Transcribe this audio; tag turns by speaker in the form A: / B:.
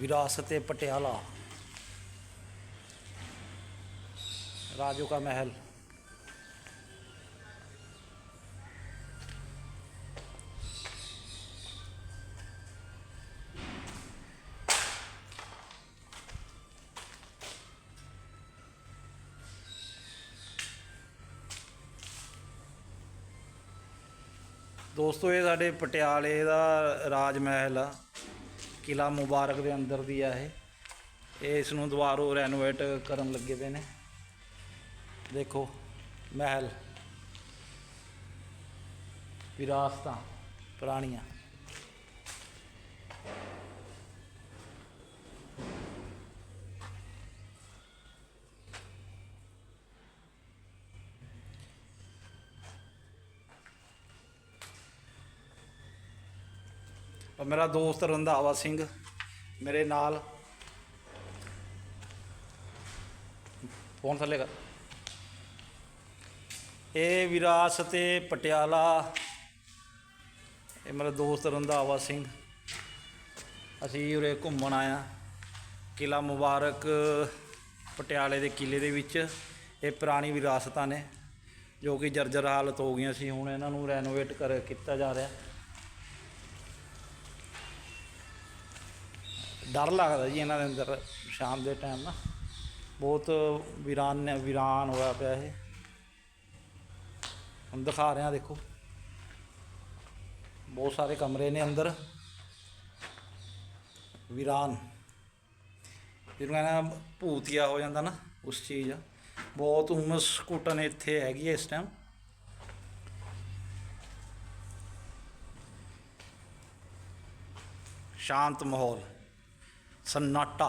A: विरासत पटियाला राजू का महल ਦੋਸਤੋ ਇਹ ਸਾਡੇ ਪਟਿਆਲੇ ਦਾ ਰਾਜ ਮਹਿਲ ਆ ਕਿਲਾ ਮੁਬਾਰਕ ਦੇ ਅੰਦਰ ਦੀ ਆ ਇਹ। ਇਹ ਇਸ ਨੂੰ ਦੁਬਾਰਾ ਰੈਨੋਵੇਟ ਕਰਨ ਲੱਗੇ ਪਏ ਨੇ। ਦੇਖੋ, ਮਹਿਲ। ਵਿਰਾਸਤਾਂ, ਪੁਰਾਣੀਆਂ। ਔਰ ਮੇਰਾ ਦੋਸਤ ਰੰਧਾਵਾ ਸਿੰਘ ਮੇਰੇ ਨਾਲ। ਫੋਨ ਥੱਲੇ ਕਰ। ਇਹ ਵਿਰਾਸਤ ਏ ਪਟਿਆਲਾ। ਇਹ ਮੇਰਾ ਦੋਸਤ ਰੰਧਾਵਾ ਸਿੰਘ। ਅਸੀਂ ਉਰੇ ਘੁੰਮਣ ਆਇਆ ਕਿਲਾ ਮੁਬਾਰਕ ਪਟਿਆਲੇ ਦੇ ਕਿਲੇ ਦੇ ਵਿੱਚ। ਇਹ ਪੁਰਾਣੀ ਵਿਰਾਸਤਾਂ ਨੇ, ਜੋ ਕਿ ਜਰਜਰ ਹਾਲਤ ਹੋ ਗਈਆਂ ਸੀ। ਹੁਣ ਇਹਨਾਂ ਨੂੰ ਰੈਨੋਵੇਟ ਕਰ, ਕੀਤਾ ਜਾ ਰਿਹਾ। ਡਰ ਲੱਗਦਾ ਜੀ ਇਹਨਾਂ ਦੇ ਅੰਦਰ ਸ਼ਾਮ ਦੇ ਟਾਈਮ ਨਾ। ਬਹੁਤ ਵੀਰਾਨ ਵੀਰਾਨ ਹੋਇਆ ਪਿਆ ਇਹ। ਹੁਣ ਦਿਖਾ ਰਿਹਾ ਦੇਖੋ। ਬਹੁਤ ਸਾਰੇ ਕਮਰੇ ਨੇ ਅੰਦਰ। ਵੀਰਾਨ। ਜਿਹਨੂੰ ਕਹਿੰਦਾ ਭੂਤੀਆ ਹੋ ਜਾਂਦਾ ਨਾ, ਉਸ ਚੀਜ਼। ਬਹੁਤ ਉਮਸ ਘੁੱਟਣ ਇੱਥੇ ਹੈਗੀ ਹੈ ਇਸ ਟਾਈਮ ਸ਼ਾਂਤ ਮਾਹੌਲ। ಸನ್ನಾಟ